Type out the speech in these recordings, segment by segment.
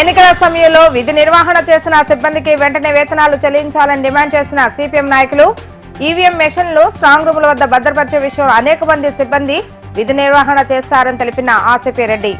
ఎన్నికల సమయంలో విధి నిర్వహణ చేసిన సిబ్బందికి వెంటనే వేతనాలు చెల్లించాలని డిమాండ్ చేసిన సిపిఎం నాయకులు ఈవీఎం మెషిన్లు స్ట్రాంగ్ రూముల వద్ద భద్రపరిచే విషయం అనేక మంది సిబ్బంది విధి నిర్వహణ చేశారని తెలిపిన ఆసిపి రెడ్డి.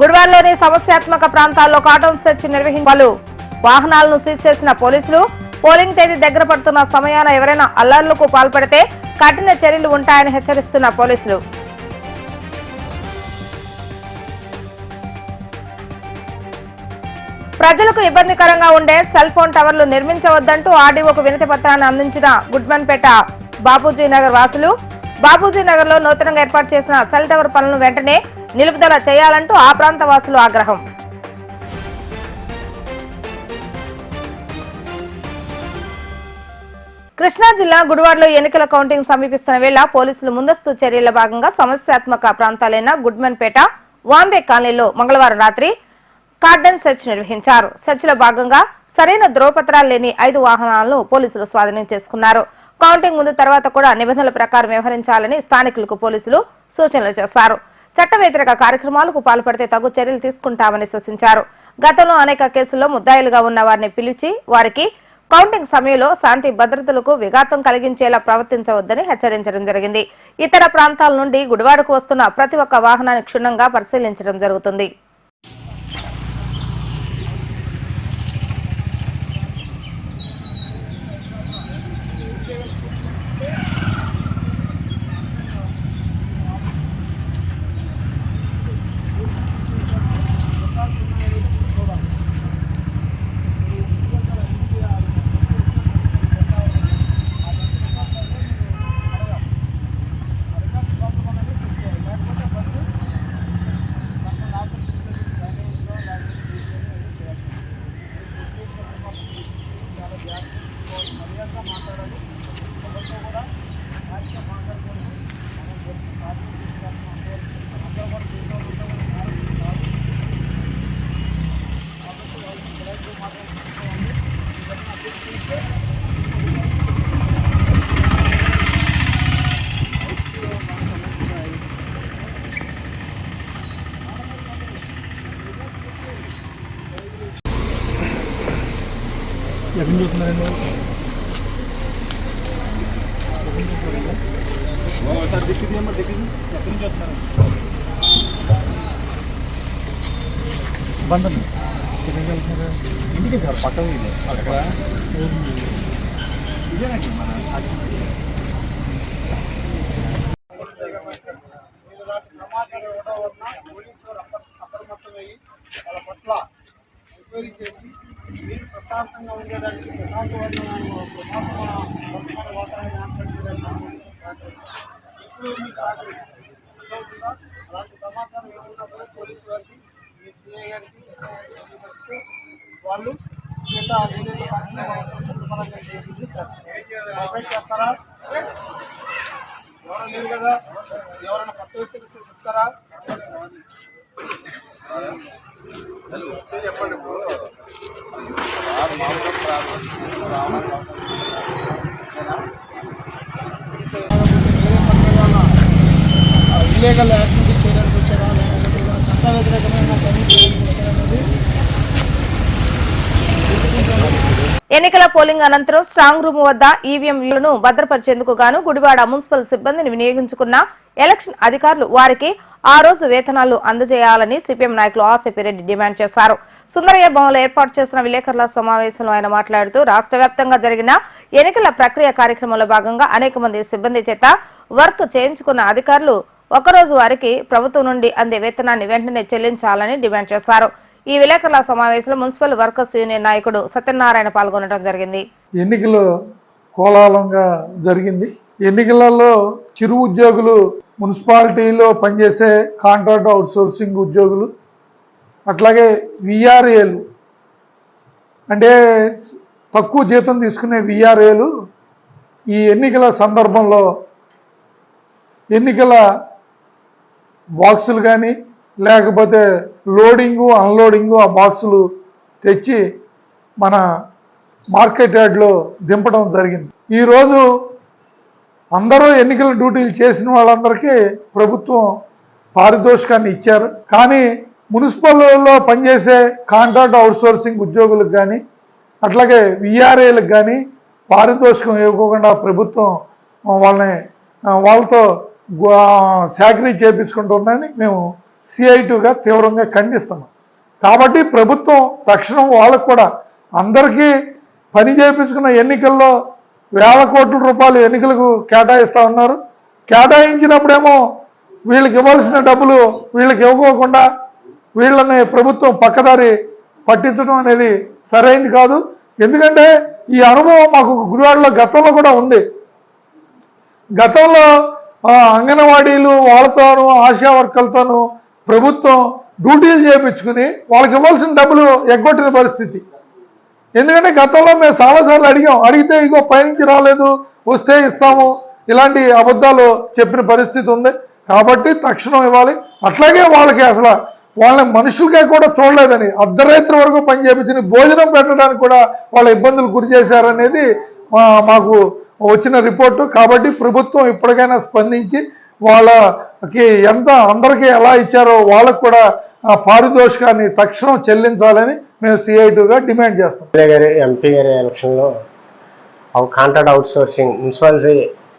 గుడివాడలోని సమస్యాత్మక ప్రాంతాల్లో కాటన్ సెర్చ్ నిర్వహించలు వాహనాలను సీజ్ చేసిన పోలీసులు పోలింగ్ తేదీ దగ్గర పడుతున్న సమయాన ఎవరైనా అల్లర్లకు పాల్పడితే కఠిన చర్యలు ఉంటాయని హెచ్చరిస్తున్న పోలీసులు. ప్రజలకు ఇబ్బందికరంగా ఉండే సెల్ ఫోన్ టవర్లు నిర్మించవద్దంటూ ఆర్డీఓకు వినతి పత్రాన్ని అందించిన గుడ్మన్పేట బాపూజీ నగర్ వాసులు బాపూజీ నగర్లో నూతనంగా ఏర్పాటు చేసిన సెల్ టవర్ పనులను వెంటనే నిలుపుదల చేయాలంటూ ఆ ప్రాంత వాసులు ఆగ్రహం. కృష్ణా జిల్లా గుడివాడలో ఎన్నికల కౌంటింగ్ సమీపిస్తున్న వేళ పోలీసులు ముందస్తు చర్యల భాగంగా సమస్యాత్మక ప్రాంతాలైన గుడ్మన్పేట వాంబే కాలనీలో మంగళవారం రాత్రి కార్డన్ సెర్చ్ నిర్వహించారు. సెర్చ్లో భాగంగా సరైన ధ్రువపత్రాలు లేని ఐదు వాహనాలను పోలీసులు స్వాధీనం చేసుకున్నారు. కౌంటింగ్ ముందు తర్వాత కూడా నిబంధనల ప్రకారం వ్యవహరించాలని స్థానికులకు పోలీసులు సూచనలు చేశారు. చట్ట వ్యతిరేక కార్యక్రమాలకు పాల్పడితే తగు చర్యలు తీసుకుంటామని సూచించారు. గతంలో అనేక కేసుల్లో ముద్దాయిలుగా ఉన్న వారిని పిలిచి వారికి కౌంటింగ్ సమయంలో శాంతి భద్రతలకు విఘాతం కలిగించేలా ప్రవర్తించవద్దని హెచ్చరించడం జరిగింది. ఇతర ప్రాంతాల నుండి గుడివాడకు వస్తున్న ప్రతి ఒక్క వాహనాన్ని క్షుణ్ణంగా పరిశీలించడం జరుగుతుంది. వెళ్తున్నారు ఇంటికి సార్ పక్కన ఇది అక్కడ ఇదేనండి మన ప్రశాంతంగా ఉండేదానికి ప్రశాంతమైన వర్తమాన వాతావరణం ఏర్పడేదానికి ఇప్పుడు మీకు సహకరిస్తారు అంతేకాకుండా అలాంటి సమాచారం ఏమున్నప్పుడు పోలీసు వారికి మీ సిఐ గారికి ఎస్ఐ గారికి తెలియపరిస్తే వాళ్ళు కింద వ్యతిరేకమైన ఎన్నికల పోలింగ్ అనంతరం స్ట్రాంగ్ రూమ్ వద్ద ఈవీఎంలను భద్రపరిచేందుకు గాను గుడివాడ మున్సిపల్ సిబ్బందిని వినియోగించుకున్న ఎలక్షన్ అధికారులు వారికి ఆ రోజు వేతనాలు అందజేయాలని సిపిఎం నాయకులు ఆసిపిరెడ్డి డిమాండ్ చేశారు. సుందరయ్య భవన్లో ఏర్పాటు చేసిన విలేకరుల సమావేశంలో ఆయన మాట్లాడుతూ రాష్ట్ర వ్యాప్తంగా జరిగిన ఎన్నికల ప్రక్రియ కార్యక్రమంలో భాగంగా అనేక మంది సిబ్బంది చేత వర్క్ చేయించుకున్న అధికారులు ఒకరోజు వారికి ప్రభుత్వం నుండి అందే వేతనాన్ని వెంటనే చెల్లించాలని డిమాండ్ చేశారు. ఈ విలేకరుల సమావేశంలో మున్సిపల్ వర్కర్స్ యూనియన్ నాయకుడు సత్యనారాయణ పాల్గొనడం జరిగింది. ఎన్నికలు కోలాహలంగా జరిగింది. ఎన్నికలలో చిరు ఉద్యోగులు మున్సిపాలిటీలో పనిచేసే కాంట్రాక్ట్ అవుట్సోర్సింగ్ ఉద్యోగులు అట్లాగే విఆర్ఏలు అంటే తక్కువ జీతం తీసుకునే విఆర్ఏలు ఈ ఎన్నికల సందర్భంలో ఎన్నికల బాక్సులు కానీ లేకపోతే లోడింగు అన్లోడింగు ఆ బాక్సులు తెచ్చి మన మార్కెట్ యార్డ్లో దింపడం జరిగింది. ఈరోజు అందరూ ఎన్నికల డ్యూటీలు చేసిన వాళ్ళందరికీ ప్రభుత్వం పారితోషికాన్ని ఇచ్చారు. కానీ మున్సిపల్లో పనిచేసే కాంట్రాక్ట్ అవుట్సోర్సింగ్ ఉద్యోగులకు కానీ అట్లాగే విఆర్ఏలకు కానీ పారితోషికం ఇవ్వకుండా ప్రభుత్వం వాళ్ళని వాళ్ళతో సాకరీ చేపించుకుంటుందని మేము సిఐటిగా తీవ్రంగా ఖండిస్తున్నాం. కాబట్టి ప్రభుత్వం తక్షణం వాళ్ళకు కూడా అందరికీ పని చేయించుకున్న ఎన్నికల్లో వేల కోట్ల రూపాయలు ఎన్నికలకు కేటాయిస్తూ ఉన్నారు. కేటాయించినప్పుడేమో వీళ్ళకి ఇవ్వాల్సిన డబ్బులు వీళ్ళకి ఇవ్వకోకుండా వీళ్ళని ప్రభుత్వం పక్కదారి పట్టించడం అనేది సరైంది కాదు. ఎందుకంటే ఈ అనుభవం మాకు గుడివాడలో గతంలో కూడా ఉంది. గతంలో ఆ, అంగన్వాడీలు వాళ్ళతోనూ ఆశా వర్కర్లతోనూ ప్రభుత్వం డ్యూటీలు చేయించుకుని వాళ్ళకి ఇవ్వాల్సిన డబ్బులు ఎగ్గొట్టిన పరిస్థితి. ఎందుకంటే గతంలో మేము చాలాసార్లు అడిగాం అడిగితే ఇగో పైనుంచి రాలేదు వస్తే ఇస్తాము ఇలాంటి అబద్ధాలు చెప్పిన పరిస్థితి ఉంది. కాబట్టి తక్షణం ఇవ్వాలి. అట్లాగే వాళ్ళకి అసలు వాళ్ళని మనుషులకే కూడా చూడలేదని అర్ధరాత్రి వరకు పని చేపించి భోజనం పెట్టడానికి కూడా వాళ్ళ ఇబ్బందులు గురి చేశారనేది మాకు వచ్చిన రిపోర్టు. కాబట్టి ప్రభుత్వం ఇప్పటికైనా స్పందించి వాళ్ళకి ఎంత అందరికీ ఎలా ఇచ్చారో వాళ్ళకు కూడా ఆ పారితోషికాన్ని తక్షణం చెల్లించాలని మేము సిఐటిగా డిమాండ్ చేస్తాం. గారి ఎంపీ గారి ఎలక్షన్లో కాంట్రాక్ట్ అవుట్ సోర్సింగ్ మున్సిపాలిటీ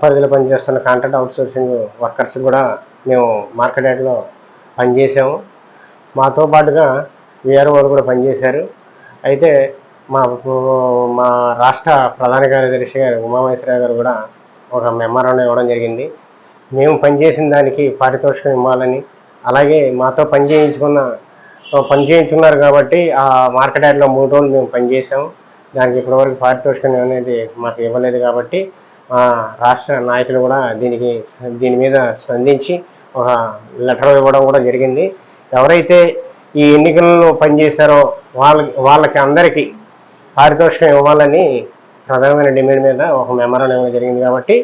పరిధిలో పనిచేస్తున్న కాంట్రాక్ట్ అవుట్ సోర్సింగ్ వర్కర్స్ కూడా మేము మార్కెట్ యార్డ్లో పనిచేసాము. మాతో పాటుగా వీఆర్ వాళ్ళు కూడా పనిచేశారు. అయితే మా మా రాష్ట్ర ప్రధాన కార్యదర్శి గారు ఉమామహేశ్వరరావు గారు కూడా ఒక మెమరాన్ని ఇవ్వడం జరిగింది. మేము పనిచేసిన దానికి పారితోషికం ఇవ్వాలని అలాగే మాతో పని చేయించుకున్న పని చేయించుకున్నారు కాబట్టి ఆ మార్కెట్ యార్డ్లో మూడు రోజులు మేము పనిచేసాము దానికి ఇప్పటివరకు పారితోషికం అనేది మాకు ఇవ్వలేదు కాబట్టి మా రాష్ట్ర నాయకులు కూడా దీనికి దీని మీద స్పందించి ఒక లెటర్ ఇవ్వడం కూడా జరిగింది. ఎవరైతే ఈ ఎన్నికల్లో పనిచేశారో వాళ్ళకి వాళ్ళకి అందరికీ పారితోషికం ఇవ్వాలని ప్రధానమైన డిమాండ్ మీద ఒక మెమరాండం ఇవ్వడం జరిగింది కాబట్టి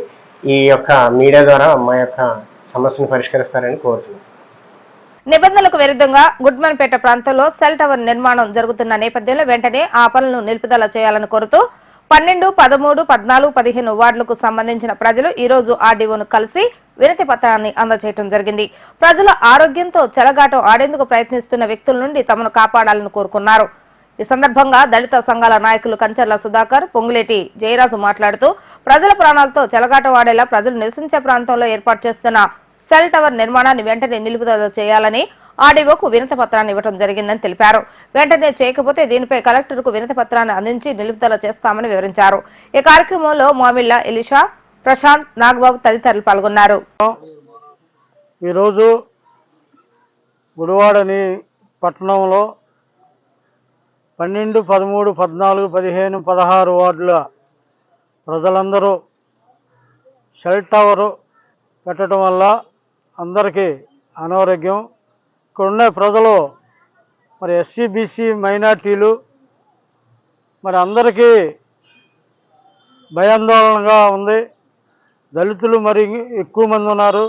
ఈ యొక్క మీడియా ద్వారా మా యొక్క సమస్యను పరిష్కరిస్తారని కోరుతున్నాం. నిబంధనలకు విరుద్ధంగా గుడ్మన్పేట ప్రాంతంలో సెల్ టవర్ నిర్మాణం జరుగుతున్న నేపథ్యంలో వెంటనే ఆ పనులను నిలుపుదల చేయాలని కోరుతూ పన్నెండు పదమూడు పద్నాలుగు పదిహేను వార్డులకు సంబంధించిన ప్రజలు ఈ రోజు ఆర్డీఓను కలిసి వినతి పత్రాన్ని అందజేయడం జరిగింది. ప్రజల ఆరోగ్యంతో చెలగాటం ఆడేందుకు ప్రయత్నిస్తున్న వ్యక్తుల నుండి తమను కాపాడాలని కోరుకున్నారు. ఈ సందర్భంగా దళిత సంఘాల నాయకులు కంచర్ల సుధాకర్ పొంగులేటి జయరాజు మాట్లాడుతూ ప్రజల ప్రాణాలతో చెలగాట వాడేలా ప్రజలు నివసించే ప్రాంతంలో ఏర్పాటు చేస్తున్న సెల్ టవర్ నిర్మాణాన్ని వెంటనే నిలుపుదల చేయాలని ఆర్డీఓకు వినతి పత్రాన్ని ఇవ్వడం జరిగిందని తెలిపారు. వెంటనే చేయకపోతే దీనిపై కలెక్టర్కు వినతి పత్రాన్ని అందించి నిలుపుదల చేస్తామని వివరించారు. ఈ కార్యక్రమంలో మామిళ్ళ ఎలిషా ప్రశాంత్ నాగబాబు తదితరులు పాల్గొన్నారు. ఈరోజు గుడివాడని పట్టణంలో పన్నెండు పదమూడు పద్నాలుగు పదిహేను పదహారు వార్డుల ప్రజలందరూ షెల్ టవర్ పెట్టడం వల్ల అందరికీ అనారోగ్యం. ఇక్కడ ఉన్న ప్రజలు మరి ఎస్సీ బీసీ మైనార్టీలు మరి అందరికీ భయాందోళనగా ఉంది. దళితులు మరి ఎక్కువ మంది ఉన్నారు.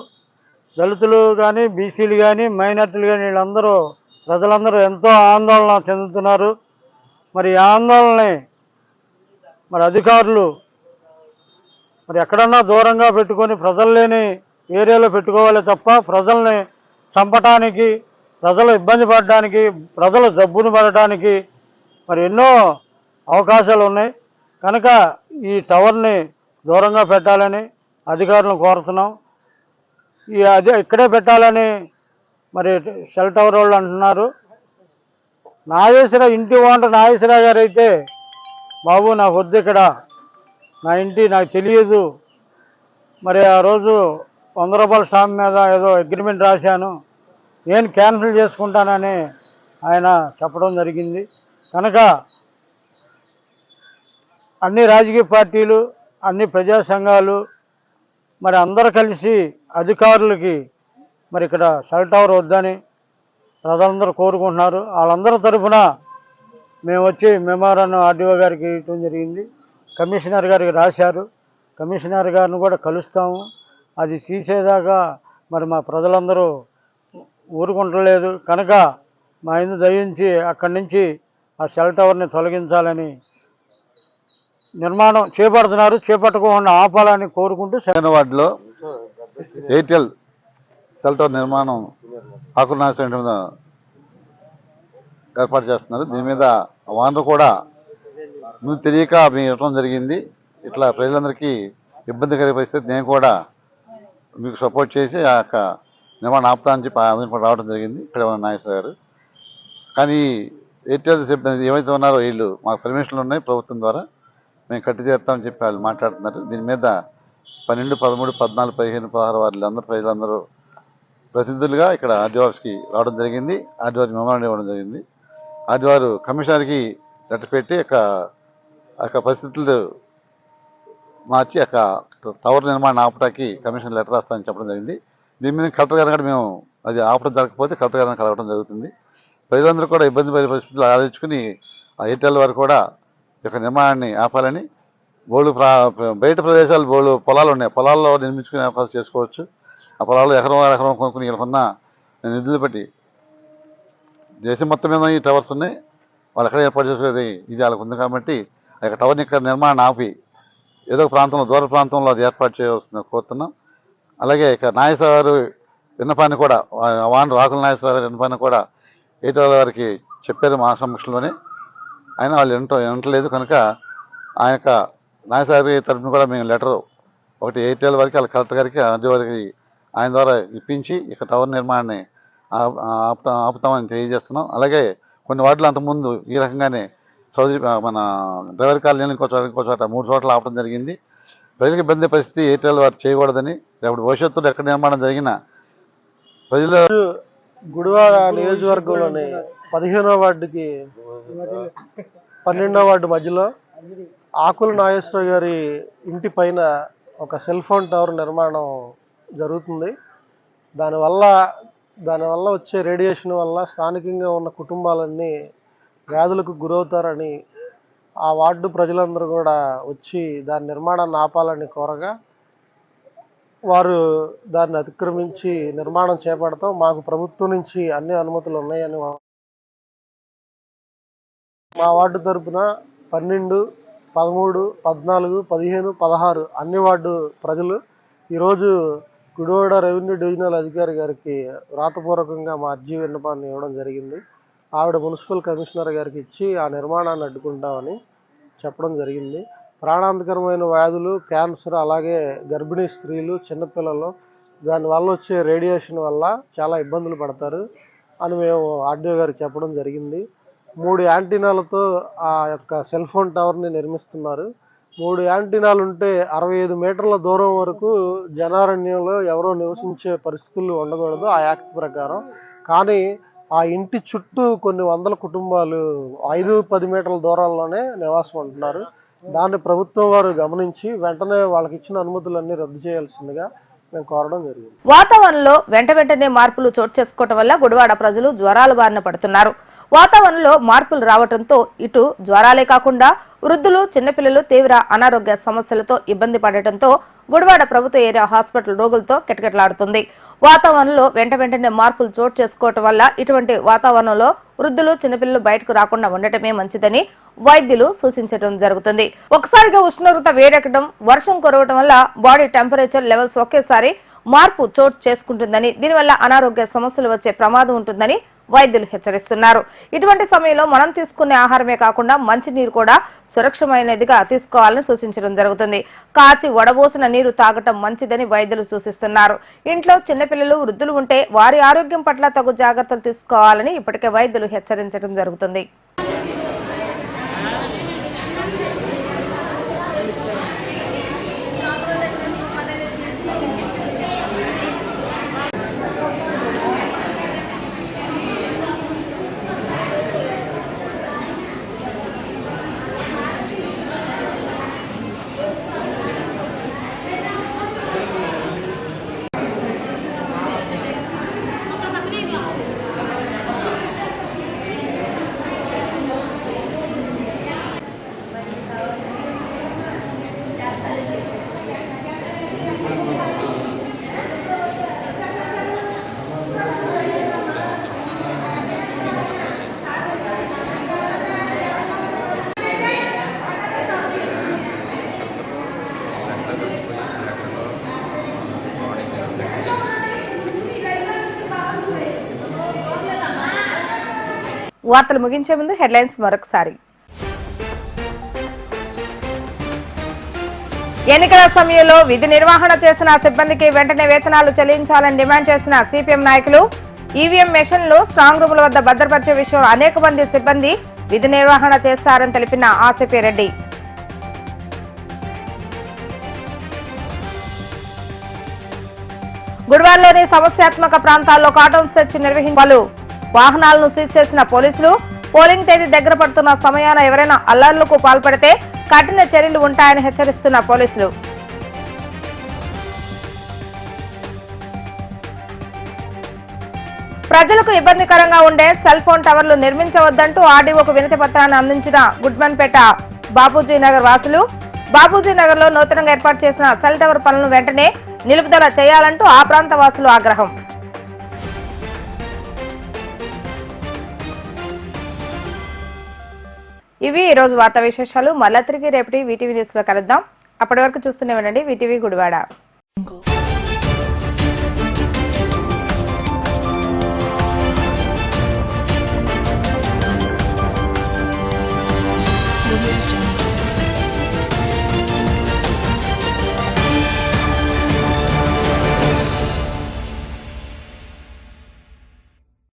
దళితులు కానీ బీసీలు కానీ మైనార్టీలు కానీ వీళ్ళందరూ ప్రజలందరూ ఎంతో ఆందోళన చెందుతున్నారు. మరి ఆందోళనని మరి అధికారులు మరి ఎక్కడన్నా దూరంగా పెట్టుకొని ప్రజలు లేని ఏరియాలో పెట్టుకోవాలి తప్ప ప్రజల్ని చంపటానికి ప్రజలు ఇబ్బంది పడడానికి ప్రజలు జబ్బును పడటానికి మరి ఎన్నో అవకాశాలు ఉన్నాయి. కనుక ఈ టవర్ని దూరంగా పెట్టాలని అధికారులను కోరుతున్నాం. ఈ అదే ఇక్కడే పెట్టాలని మరి సెల్ టవర్ వాళ్ళు అంటున్నారు. నాగేశ్వర ఇంటి ఓనర్ నాగేశ్వర గారు అయితే బాబు నా వద్దు ఇక్కడ. నా ఇంటి నాకు తెలియదు. మరి ఆ రోజు వంద రూపాయల స్టాంప్ మీద ఏదో అగ్రిమెంట్ రాశాను. నేను క్యాన్సిల్ చేసుకుంటానని ఆయన చెప్పడం జరిగింది. కనుక అన్ని రాజకీయ పార్టీలు అన్ని ప్రజా సంఘాలు మరి అందరు కలిసి అధికారులకి మరి ఇక్కడ సెల్ టవర్ వద్దని ప్రజలందరూ కోరుకుంటున్నారు. వాళ్ళందరి తరఫున మేము వచ్చి మెమోరాన్ని ఆర్డీఓ గారికి ఇవ్వటం జరిగింది. కమిషనర్ గారికి రాశారు. కమిషనర్ గారిని కూడా కలుస్తాము. అది తీసేదాకా మరి మా ప్రజలందరూ ఊరుకుంటలేదు. కనుక మా ఇందు దయించి అక్కడి నుంచి ఆ సెల్ టవర్ని తొలగించాలని నిర్మాణం చేపడుతున్నారు. చేపట్టకుండా ఆపాలని కోరుకుంటూ సెకండ్ వార్డులో ఎయిర్టెల్ సెల్ టవర్ నిర్మాణం ఆకుల నాశనం మీద ఏర్పాటు చేస్తున్నారు. దీని మీద వానరు కూడా ముందు తెలియక మేము ఇవ్వడం జరిగింది. ఇట్లా ప్రజలందరికీ ఇబ్బంది కలిగే పరిస్థితి నేను కూడా మీకు సపోర్ట్ చేసి ఆ యొక్క నిర్మాణం ఆపుతా అని చెప్పి అందరికీ రావడం జరిగింది. ఇక్కడ నాగేశ్వర గారు. కానీ ఎయిర్టెల్ సిబ్బంది ఏమైతే ఉన్నారో వీళ్ళు మాకు పర్మిషన్లు ఉన్నాయి ప్రభుత్వం ద్వారా. మేము కట్టి తీరుతామని చెప్పి వాళ్ళు మాట్లాడుతున్నారు. దీని మీద పన్నెండు పదమూడు పద్నాలుగు పదిహేను పదహారు వారిలో అందరూ ప్రజలందరూ ప్రతినిధులుగా ఇక్కడ ఆర్డీ ఆఫీస్కి రావడం జరిగింది. ఆర్డీ వారికి మెమోరాండం ఇవ్వడం జరిగింది. ఆర్డీ వారు కమిషనర్కి లెటర్ పెట్టి యొక్క ఆ యొక్క పరిస్థితులు మార్చి యొక్క టవర్ నిర్మాణం ఆపటానికి కమిషన్ లెటర్ రాస్తామని చెప్పడం జరిగింది. దీని మీద కలెక్టర్ గారిని కూడా మేము అది ఆపడం జరగకపోతే కలెక్టర్ గారిని కలవడం జరుగుతుంది. ప్రజలందరూ కూడా ఇబ్బంది పడే పరిస్థితులు ఆలోచించుకుని ఆ ఎయిర్టెల్ వారు కూడా యొక్క నిర్మాణాన్ని ఆపాలని బోళ్ళు ప్రా బయట ప్రదేశాలు బోళ్ళు పొలాలు ఉన్నాయి. పొలాల్లో నిర్మించుకునే అవకాశం చేసుకోవచ్చు. ఆ పొలాలు ఎకరం ఎకరం కొనుక్కుని వీళ్ళకున్న నిధులు బట్టి దేశం మొత్తం మీద ఈ టవర్స్ ఉన్నాయి వాళ్ళు ఎక్కడ ఏర్పాటు చేసుకునేది ఇది వాళ్ళకు ఉంది కాబట్టి ఆ యొక్క టవర్ని ఇక్కడ నిర్మాణం ఆపి ఏదో ఒక ప్రాంతంలో దూర ప్రాంతంలో అది ఏర్పాటు చేయవలసింది కోరుతున్నాం. అలాగే ఇక నాగేశ్వర గారు విన్నపాన్ని కూడా వాన్ రాకుల నాగేశ్వర గారి విన్నపాన్ని కూడా ఎయిర్టెల్ వారికి చెప్పారు మా సమక్షంలోనే. ఆయన వాళ్ళు వింట వినట్లేదు కనుక ఆయన యొక్క నాగేశ్వర గారి తరఫున కూడా మేము లెటర్ ఒకటి ఎయిర్టెల్ వారికి వాళ్ళ కలెక్టర్ గారికి అందరి వారికి ఆయన ద్వారా ఇప్పించి ఇక టవర్ నిర్మాణాన్ని ఆపుతా ఆపుతామని తెలియజేస్తున్నాం. అలాగే కొన్ని వార్డులు అంతకుముందు ఈ రకంగానే చౌదరి మన డ్రైవర్ కాలనీ ఇంకో చోట ఇంకో చోట మూడు చోట్ల ఆపడం జరిగింది. ప్రజలకు ఇబ్బంది పరిస్థితి ఎయిర్టెల్ వారు చేయకూడదని రేపు భవిష్యత్తులో ఎక్కడ నిర్మాణం జరిగినా ప్రజలు గుడివాడ నియోజకవర్గంలోని పదిహేనో వార్డుకి పన్నెండో వార్డు మధ్యలో ఆకుల నాగేశ్వర గారి ఇంటి పైన ఒక సెల్ ఫోన్ టవర్ నిర్మాణం జరుగుతుంది. దానివల్ల దానివల్ల వచ్చే రేడియేషన్ వల్ల స్థానికంగా ఉన్న కుటుంబాలన్నీ వ్యాధులకు గురవుతారని ఆ వార్డు ప్రజలందరూ కూడా వచ్చి దాని నిర్మాణాన్ని ఆపాలని కోరగా వారు దాన్ని అతిక్రమించి నిర్మాణం చేపడతాం మాకు ప్రభుత్వం నుంచి అన్ని అనుమతులు ఉన్నాయని మా వార్డు తరపున పన్నెండు పదమూడు పద్నాలుగు పదిహేను పదహారు అన్ని వార్డు ప్రజలు ఈరోజు గుడివాడ రెవెన్యూ డివిజనల్ అధికారి గారికి వ్రాతపూర్వకంగా మా అర్జీ విన్నపాన్ని ఇవ్వడం జరిగింది. ఆవిడ మున్సిపల్ కమిషనర్ గారికి ఇచ్చి ఆ నిర్మాణాన్ని అడ్డుకుంటామని చెప్పడం జరిగింది. ప్రాణాంతకరమైన వ్యాధులు క్యాన్సర్ అలాగే గర్భిణీ స్త్రీలు చిన్నపిల్లలు దానివల్ల వచ్చే రేడియేషన్ వల్ల చాలా ఇబ్బందులు పడతారు అని మేము ఆర్డీఓ గారికి చెప్పడం జరిగింది. మూడు యాంటీనాలతో ఆ యొక్క సెల్ ఫోన్ టవర్ని నిర్మిస్తున్నారు. మూడు యాంటీనాలు ఉంటే అరవై ఐదు మీటర్ల దూరం వరకు జనారణ్యంలో ఎవరో నివసించే పరిస్థితులు ఉండకూడదు ఆ యాక్ట్ ప్రకారం. కానీ ఆ ఇంటి చుట్టూ కొన్ని వందల కుటుంబాలు ఐదు పది మీటర్ల దూరంలోనే నివాసం ఉంటున్నారు. దాన్ని ప్రభుత్వం వారు గమనించి వెంటనే వాళ్ళకి ఇచ్చిన అనుమతులన్నీ రద్దు చేయాల్సిందిగా మేము కోరడం జరిగింది. వాతావరణంలో వెంట వెంటనే మార్పులు చోటు చేసుకోవటం వల్ల గుడివాడ ప్రజలు జ్వరాల బారిన పడుతున్నారు. వాతావరణంలో మార్పులు రావడంతో ఇటు జ్వరాలే కాకుండా వృద్ధులు చిన్నపిల్లలు తీవ్ర అనారోగ్య సమస్యలతో ఇబ్బంది పడటంతో గుడివాడ ప్రభుత్వ ఏరియా హాస్పిటల్ రోగులతో కిటకిటలాడుతుంది. వాతావరణంలో వెంట వెంటనే మార్పులు చోటు చేసుకోవటం వల్ల ఇటువంటి వాతావరణంలో వృద్ధులు చిన్నపిల్లలు బయటకు రాకుండా ఉండటమే మంచిదని వైద్యులు సూచించడం జరుగుతుంది. ఒకసారిగా ఉష్ణోగ్రత వేడెక్కడం వర్షం కురవడం వల్ల బాడీ టెంపరేచర్ లెవెల్స్ ఒకేసారి మార్పు చోటు చేసుకుంటుందని దీనివల్ల అనారోగ్య సమస్యలు వచ్చే ప్రమాదం ఉంటుందని వైద్యులు హెచ్చరిస్తున్నారు. ఇటువంటి సమయంలో మనం తీసుకునే ఆహారమే కాకుండా మంచినీరు కూడా సురక్షమైనదిగా తీసుకోవాలని సూచించడం జరుగుతుంది. కాచి వడబోసిన నీరు తాగటం మంచిదని వైద్యులు సూచిస్తున్నారు. ఇంట్లో చిన్నపిల్లలు వృద్ధులు ఉంటే వారి ఆరోగ్యం పట్ల తగు జాగ్రత్తలు తీసుకోవాలని ఇప్పటికే వైద్యులు హెచ్చరించడం జరుగుతుంది. వార్తలు ముగించే ముందు హెడ్లైన్స్ మరొకసారి. ఎన్నికల సమయంలో విధి నిర్వహణ చేసిన సిబ్బందికి వెంటనే వేతనాలు చెల్లించాలని డిమాండ్ చేసిన సిపిఎం నాయకులు ఈవీఎం మెషిన్లు స్ట్రాంగ్ రూముల వద్ద భద్రపరిచే విషయంలో అనేక మంది సిబ్బంది విధి నిర్వహణ చేశారని తెలిపిన ఆసిపి రెడ్డి. గుడివాడలోని సమస్యాత్మక ప్రాంతాల్లో కాటన్ సెర్చ్ నిర్వహించారు. వాహనాలను సీజ్ చేసిన పోలీసులు పోలింగ్ తేదీ దగ్గర పడుతున్న సమయాన ఎవరైనా అల్లర్లకు పాల్పడితే కఠిన చర్యలు ఉంటాయని హెచ్చరిస్తున్న పోలీసులు. ప్రజలకు ఇబ్బందికరంగా ఉండే సెల్ ఫోన్ టవర్లు నిర్మించవద్దంటూ ఆర్డీఓకు వినతి పత్రాన్ని అందించిన గుడ్మన్పేట బాపూజీ నగర్ వాసులు బాపూజీ నగర్లో నూతనంగా ఏర్పాటు చేసిన సెల్ టవర్ పనులను వెంటనే నిలుపుదల చేయాలంటూ ఆ ప్రాంత వాసులు ఆగ్రహం. ఇవి ఈ రోజు వార్తా విశేషాలు. మళ్ళా తిరిగి రేపటి వీటీవీ న్యూస్లో కలుద్దాం. అప్పటి వరకు చూస్తూనే ఉండండి. వీటీవీ గుడివాడ.